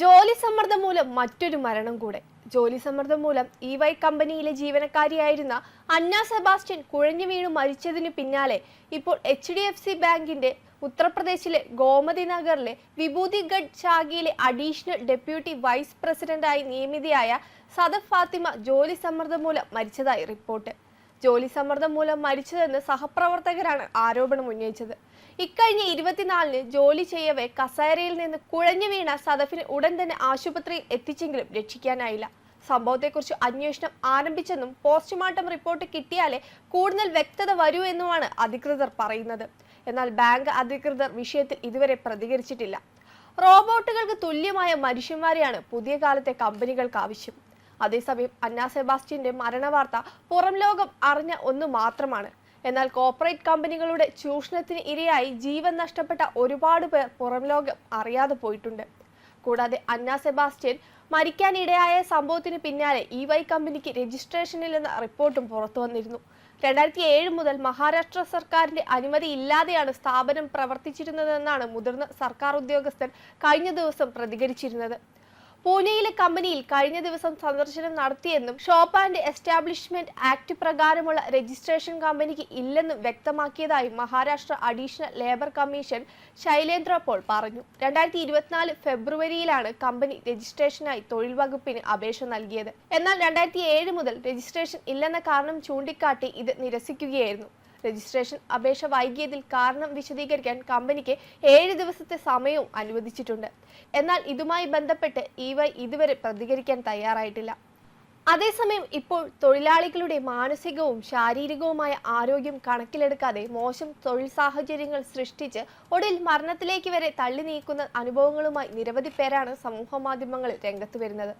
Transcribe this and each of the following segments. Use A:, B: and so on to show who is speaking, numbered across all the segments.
A: ജോലി സമ്മർദ്ദം മൂലം മറ്റൊരു മരണം കൂടെ. ജോലി സമ്മർദ്ദം മൂലം ഇ വൈ കമ്പനിയിലെ ജീവനക്കാരിയായിരുന്ന അന്ന സെബാസ്റ്റ്യൻ കുഴഞ്ഞു വീണു മരിച്ചതിനു പിന്നാലെ ഇപ്പോൾ എച്ച് ഡി എഫ് സി ബാങ്കിന്റെ ഉത്തർപ്രദേശിലെ ഗോമതി നഗറിലെ വിഭൂതിഗഡ് ശാഖയിലെ അഡീഷണൽ ഡെപ്യൂട്ടി വൈസ് പ്രസിഡന്റായി നിയമിതയായ സദഫ് ഫാത്തിമ ജോലി സമ്മർദ്ദം മൂലം മരിച്ചതായി റിപ്പോർട്ട്. ജോലി സമ്മർദ്ദം മൂലം മരിച്ചതെന്ന് സഹപ്രവർത്തകരാണ് ആരോപണം ഉന്നയിച്ചത്. ഇക്കഴിഞ്ഞ ഇരുപത്തിനാലിന് ജോലി ചെയ്യവേ കസേരയിൽ നിന്ന് കുഴഞ്ഞു വീണ സദഫിന് ഉടൻ തന്നെ ആശുപത്രിയിൽ എത്തിച്ചെങ്കിലും രക്ഷിക്കാനായില്ല. സംഭവത്തെക്കുറിച്ച് അന്വേഷണം ആരംഭിച്ചെന്നും പോസ്റ്റ്മോർട്ടം റിപ്പോർട്ട് കിട്ടിയാലേ കൂടുതൽ വ്യക്തത വരൂ എന്നുമാണ് അധികൃതർ പറയുന്നത്. എന്നാൽ ബാങ്ക് അധികൃതർ വിഷയത്തിൽ ഇതുവരെ പ്രതികരിച്ചിട്ടില്ല. റോബോട്ടുകൾക്ക് തുല്യമായ മനുഷ്യന്മാരെയാണ് പുതിയ കാലത്തെ കമ്പനികൾക്ക് ആവശ്യം. അതേസമയം അന്നാ സെബാസ്റ്റ്യന്റെ മരണവാർത്ത പുറം ലോകം അറിഞ്ഞ ഒന്ന് മാത്രമാണ്. എന്നാൽ കോർപ്പറേറ്റ് കമ്പനികളുടെ ചൂഷണത്തിന് ഇരയായി ജീവൻ നഷ്ടപ്പെട്ട ഒരുപാട് പേർ പുറം ലോകം അറിയാതെ പോയിട്ടുണ്ട്. കൂടാതെ അന്ന സെബാസ്റ്റ്യൻ മരിക്കാനിടയായ സംഭവത്തിന് പിന്നാലെ ഇ വൈ കമ്പനിക്ക് രജിസ്ട്രേഷനില്ലെന്ന റിപ്പോർട്ടും പുറത്തു വന്നിരുന്നു. രണ്ടായിരത്തി ഏഴ് മുതൽ മഹാരാഷ്ട്ര സർക്കാരിന്റെ അനുമതി ഇല്ലാതെയാണ് സ്ഥാപനം പ്രവർത്തിച്ചിരുന്നതെന്നാണ് മുതിർന്ന സർക്കാർ ഉദ്യോഗസ്ഥൻ കഴിഞ്ഞ ദിവസം പ്രതികരിച്ചിരുന്നത്. പൂനെയിലെ കമ്പനിയിൽ കഴിഞ്ഞ ദിവസം സന്ദർശനം നടത്തിയെന്നും ഷോപ്പ് ആൻഡ് എസ്റ്റാബ്ലിഷ്മെന്റ് ആക്ട് പ്രകാരമുള്ള രജിസ്ട്രേഷൻ കമ്പനിക്ക് ഇല്ലെന്നും വ്യക്തമാക്കിയതായി Maharashtra additional labour commission Shailendra Pol പറഞ്ഞു. രണ്ടായിരത്തി ഇരുപത്തിനാല് ഫെബ്രുവരിയിലാണ് കമ്പനി രജിസ്ട്രേഷനായി തൊഴിൽ വകുപ്പിന് അപേക്ഷ നൽകിയത്. എന്നാൽ രണ്ടായിരത്തി ഏഴ് മുതൽ രജിസ്ട്രേഷൻ ഇല്ലെന്ന കാരണം ചൂണ്ടിക്കാട്ടി ഇത് നിരസിക്കുകയായിരുന്നു. രജിസ്ട്രേഷൻ അപേക്ഷ വൈകിയതിൽ കാരണം വിശദീകരിക്കാൻ കമ്പനിക്ക് ഏഴ് ദിവസത്തെ സമയവും അനുവദിച്ചിട്ടുണ്ട്. എന്നാൽ ഇതുമായി ബന്ധപ്പെട്ട് ഇ വൈ ഇതുവരെ പ്രതികരിക്കാൻ തയ്യാറായിട്ടില്ല. അതേസമയം ഇപ്പോൾ തൊഴിലാളികളുടെ മാനസികവും ശാരീരികവുമായ ആരോഗ്യം കണക്കിലെടുക്കാതെ മോശം തൊഴിൽ സാഹചര്യങ്ങൾ സൃഷ്ടിച്ച് ഒടുവിൽ മരണത്തിലേക്ക് വരെ തള്ളി നീക്കുന്ന അനുഭവങ്ങളുമായി നിരവധി പേരാണ് സമൂഹ മാധ്യമങ്ങളിൽ രംഗത്ത് വരുന്നത്.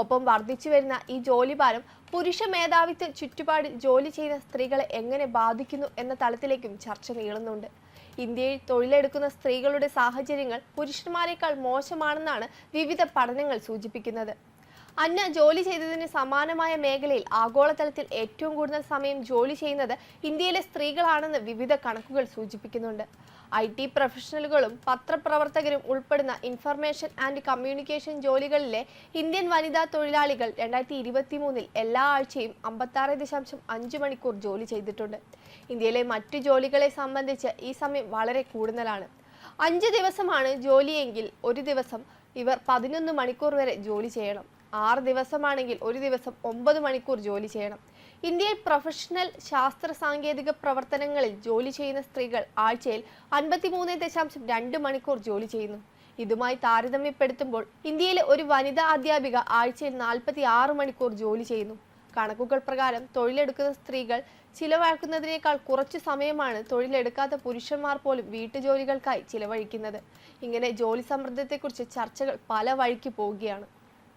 A: ഒപ്പം വർദ്ധിച്ചു വരുന്ന ഈ ജോലിഭാരം പുരുഷ മേധാവിത്വ ചുറ്റുപാടിൽ ജോലി ചെയ്യുന്ന സ്ത്രീകളെ എങ്ങനെ ബാധിക്കുന്നു എന്ന തലത്തിലേക്കും ചർച്ച നീളുന്നുണ്ട്. ഇന്ത്യയിൽ തൊഴിലെടുക്കുന്ന സ്ത്രീകളുടെ സാഹചര്യങ്ങൾ പുരുഷന്മാരെക്കാൾ മോശമാണെന്നാണ് വിവിധ പഠനങ്ങൾ സൂചിപ്പിക്കുന്നത്. അന്ന ജോലി ചെയ്തതിന് സമാനമായ മേഖലയിൽ ആഗോളതലത്തിൽ ഏറ്റവും കൂടുതൽ സമയം ജോലി ചെയ്യുന്നത് ഇന്ത്യയിലെ സ്ത്രീകളാണെന്ന് വിവിധ കണക്കുകൾ സൂചിപ്പിക്കുന്നുണ്ട്. ഐ ടി പ്രൊഫഷണലുകളും പത്രപ്രവർത്തകരും ഉൾപ്പെടുന്ന ഇൻഫർമേഷൻ ആൻഡ് കമ്മ്യൂണിക്കേഷൻ ജോലികളിലെ ഇന്ത്യൻ വനിതാ തൊഴിലാളികൾ രണ്ടായിരത്തി ഇരുപത്തി മൂന്നിൽ എല്ലാ ആഴ്ചയും അമ്പത്താറ് ദശാംശം അഞ്ച് മണിക്കൂർ ജോലി ചെയ്തിട്ടുണ്ട്. ഇന്ത്യയിലെ മറ്റു ജോലികളെ സംബന്ധിച്ച് ഈ സമയം വളരെ കൂടുതലാണ്. അഞ്ച് ദിവസമാണ് ജോലിയെങ്കിൽ ഒരു ദിവസം ഇവർ പതിനൊന്ന് മണിക്കൂർ വരെ ജോലി ചെയ്യണം. ആറ് ദിവസമാണെങ്കിൽ ഒരു ദിവസം ഒമ്പത് മണിക്കൂർ ജോലി ചെയ്യണം. ഇന്ത്യയിൽ പ്രൊഫഷണൽ ശാസ്ത്ര സാങ്കേതിക പ്രവർത്തനങ്ങളിൽ ജോലി ചെയ്യുന്ന സ്ത്രീകൾ ആഴ്ചയിൽ അൻപത്തിമൂന്ന് ദശാംശം രണ്ട് മണിക്കൂർ ജോലി ചെയ്യുന്നു. ഇതുമായി താരതമ്യപ്പെടുത്തുമ്പോൾ ഇന്ത്യയിലെ ഒരു വനിതാ അധ്യാപിക ആഴ്ചയിൽ നാൽപ്പത്തി ആറ് മണിക്കൂർ ജോലി ചെയ്യുന്നു. കണക്കുകൾ പ്രകാരം തൊഴിലെടുക്കുന്ന സ്ത്രീകൾ ചിലവാക്കുന്നതിനേക്കാൾ കുറച്ചു സമയമാണ് തൊഴിലെടുക്കാത്ത പുരുഷന്മാർ പോലും വീട്ടുജോലികൾക്കായി ചിലവഴിക്കുന്നത്. ഇങ്ങനെ ജോലി സമ്മർദ്ദത്തെക്കുറിച്ച് ചർച്ചകൾ പല വഴിക്ക് പോവുകയാണ്.